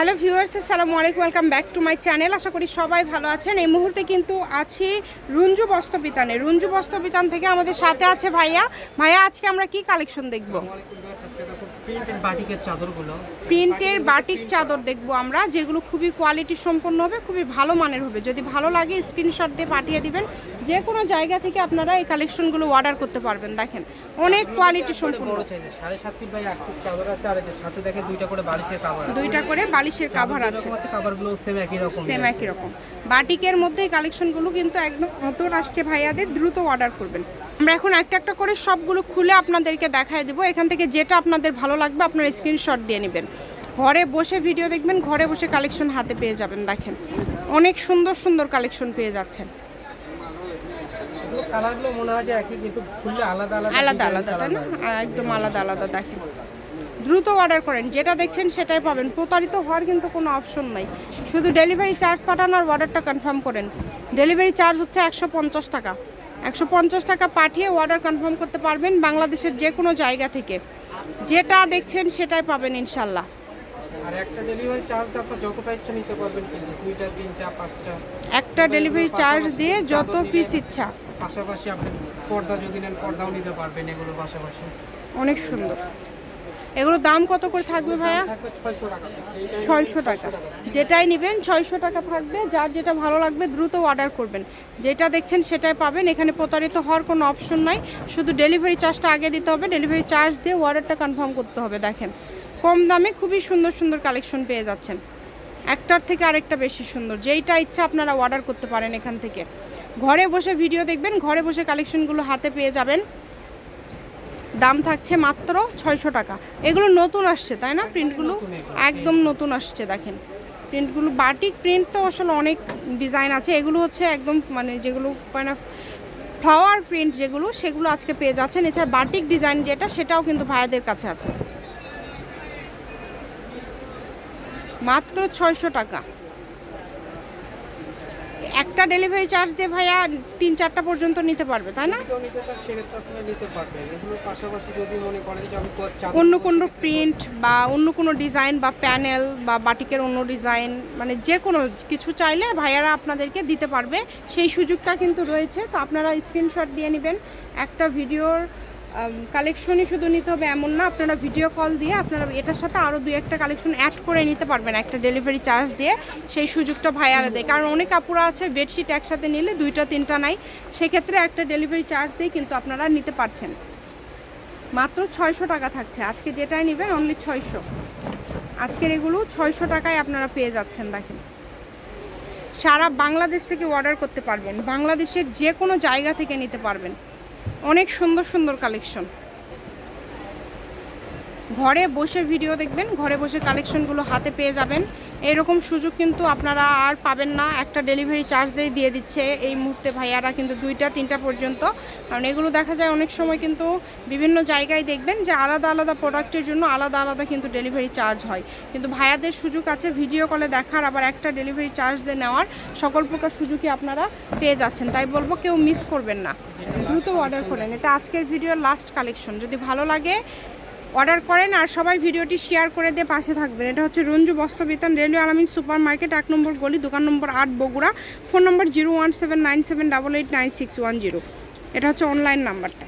Hello viewers, আসসালামু আলাইকুম, welcome back to my channel. আশা করি সবাই ভালো আছেন। এই মুহূর্তে কিন্তু আছি রুঞ্জু বস্ত্রবিতানে রুঞ্জু বস্ত্রবিতান থেকে আমাদের সাথে আছে ভাইয়া। ভাইয়া, আজকে আমরা কি কালেকশন দেখব? প্রিন্টের বাটিক চাদর দেখব আমরা যেগুলো খুবই কোয়ালিটি সম্পন্ন হবে খুবই ভালো মানের হবে। যদি ভালো লাগে স্ক্রিনশট দিয়ে পাঠিয়ে দিবেন। যে কোনো জায়গা থেকে আপনারা এই কালেকশনগুলো অর্ডার করতে পারবেন দেখেন। অনেক কোয়ালিটি সম্পন্ন। দুইটা করে বালিশের কাভার আছে। দুইটা করে বালিশের কাভার আছে। কাভারগুলো সেম একই রকম সেম একই রকম। বাটিকের মধ্যে এই কালেকশনগুলো কিন্তু একদম নতুন আসছে ভাইয়াদের দ্রুত অর্ডার করবেন। আমরা এখন একটা একটা করে সবগুলো খুলে আপনাদেরকে দেখায় দেবো। এখান থেকে যেটা আপনাদের ভালো লাগবে আপনারা স্ক্রিনশট দিয়ে নেবেন। ঘরে বসে ভিডিও দেখবেন ঘরে বসে কালেকশন হাতে পেয়ে যাবেন দেখেন। অনেক সুন্দর সুন্দর কালেকশন পেয়ে যাচ্ছেন। আলাদা আলাদা তাই না? একদম আলাদা আলাদা দেখেন। দ্রুত অর্ডার করেন যেটা দেখছেন সেটাই পাবেন। প্রতারিত হওয়ার কিন্তু কোনো অপশন নাই। শুধু ডেলিভারি চার্জ পাঠান আর অর্ডারটা কনফার্ম করেন। ডেলিভারি চার্জ হচ্ছে একশো পঞ্চাশ টাকা। একশো পঞ্চাশ টাকা পাঠিয়ে অর্ডার কনফার্ম করতে পারবেন বাংলাদেশের যে কোনো জায়গা থেকে। যেটা দেখছেন সেটাই পাবেন ইনশাল্লাহ। আর একটা ডেলিভারি চার্জ আপনার যতটা ইচ্ছা নিতে পারবেন কিন্তু দুইটা তিনটা পাঁচটা। একটা ডেলিভারি চার্জ দিয়ে যত পিস ইচ্ছা। পাশাপাশি আপনি পর্দা যদি নেন পর্দাও নিতে পারবেন এগুলো পাশাপাশি। অনেক সুন্দর। এগুলোর দাম কত করে থাকবে ভাইয়া? ছয়শো টাকা। যেটাই নেবেন ছয়শো টাকা থাকবে। যার যেটা ভালো লাগবে দ্রুত অর্ডার করবেন। যেটা দেখছেন সেটাই পাবেন। এখানে প্রতারিত হওয়ার কোনো অপশন নাই। শুধু ডেলিভারি চার্জটা আগে দিতে হবে। ডেলিভারি চার্জ দিয়ে অর্ডারটা কনফার্ম করতে হবে দেখেন। কম দামে খুবই সুন্দর সুন্দর কালেকশন পেয়ে যাচ্ছেন। একটার থেকে আরেকটা বেশি সুন্দর। যেইটা ইচ্ছা আপনারা অর্ডার করতে পারেন এখান থেকে। ঘরে বসে ভিডিও দেখবেন। ঘরে বসে কালেকশনগুলো হাতে পেয়ে যাবেন। দাম থাকছে মাত্র ছয়শো টাকা। এগুলো নতুন আসছে, তাই না প্রিন্টগুলো একদম নতুন আসছে, দেখেন। প্রিন্টগুলো বাটিক প্রিন্ট তো আসলে অনেক ডিজাইন আছে। এগুলো হচ্ছে একদম মানে যেগুলো মানে ফ্লাওয়ার প্রিন্ট যেগুলো, সেগুলো আজকে পেয়ে যাচ্ছেন। এছাড়া বাটিক ডিজাইন যেটা, সেটাও কিন্তু ভাইয়াদের কাছে আছে। মাত্র ছয়শো টাকা। একটা ডেলিভারি চার্জ দিয়ে ভাইয়া তিন চারটা পর্যন্ত নিতে পারবে, তাই না? অন্য কোনো প্রিন্ট বা অন্য কোনো ডিজাইন বা প্যানেল বা বাটিকের অন্য ডিজাইন মানে যে কোনো কিছু চাইলে ভাইয়ারা আপনাদেরকে দিতে পারবে। সেই সুযোগটা কিন্তু রয়েছে, তো আপনারা স্ক্রিনশট দিয়ে নেবেন। একটা ভিডিওর কালেকশনই শুধু নিতে হবে এমন না, আপনারা ভিডিও কল দিয়ে আপনারা এটার সাথে আরও দুই একটা কালেকশন অ্যাড করে নিতে পারবেন, একটা ডেলিভারি চার্জ দিয়ে সেই সুযোগটা ভাইয়ারা দেয়। কারণ অনেক আপুরা আছে বেডশিট একসাথে নিলে দুইটা, তিনটা নাই, সেক্ষেত্রে একটা ডেলিভারি চার্জ দিয়ে কিন্তু আপনারা নিতে পারছেন। মাত্র ছয়শো টাকা থাকছে, আজকে যেটাই নেবেন অনলি ছয়শো। আজকের এগুলো ছয়শো টাকায় আপনারা পেয়ে যাচ্ছেন, দেখেন। সারা বাংলাদেশ থেকে অর্ডার করতে পারবেন, বাংলাদেশের যে কোনো জায়গা থেকে নিতে পারবেন। অনেক সুন্দর সুন্দর কালেকশন ঘরে বসে ভিডিও দেখবেন ঘরে বসে কালেকশনগুলো হাতে পেয়ে যাবেন। এরকম সুযোগ কিন্তু আপনারা আর পাবেন না। একটা ডেলিভারি চার্জ দিয়ে দিয়ে দিচ্ছে এই মুহূর্তে ভাইয়ারা কিন্তু দুইটা, তিনটা পর্যন্ত। কারণ এগুলো দেখা যায় অনেক সময় কিন্তু বিভিন্ন জায়গায় দেখবেন যে আলাদা আলাদা প্রোডাক্টের জন্য আলাদা আলাদা কিন্তু ডেলিভারি চার্জ হয়। কিন্তু ভাইয়াদের সুযোগ আছে ভিডিও কলে দেখার, আবার একটা ডেলিভারি চার্জ দিয়ে নেওয়ার। সকল প্রকার সুযোগই আপনারা পেয়ে যাচ্ছেন। তাই বলব কেউ মিস করবেন না। দ্রুত অর্ডার করেন এটা আজকের ভিডিওর লাস্ট কালেকশন যদি ভালো লাগে অর্ডার করেন আর সবাই ভিডিওটি শেয়ার করে দিয়ে পাশে থাকবেন। এটা হচ্ছে Ranju Bastrabitan railway Alamin super market এক নম্বর গলি, দোকান নম্বর আট, Bogura. Phone number zero one seven nine seven eight nine six one zero. এটা হচ্ছে অনলাইন নাম্বারটা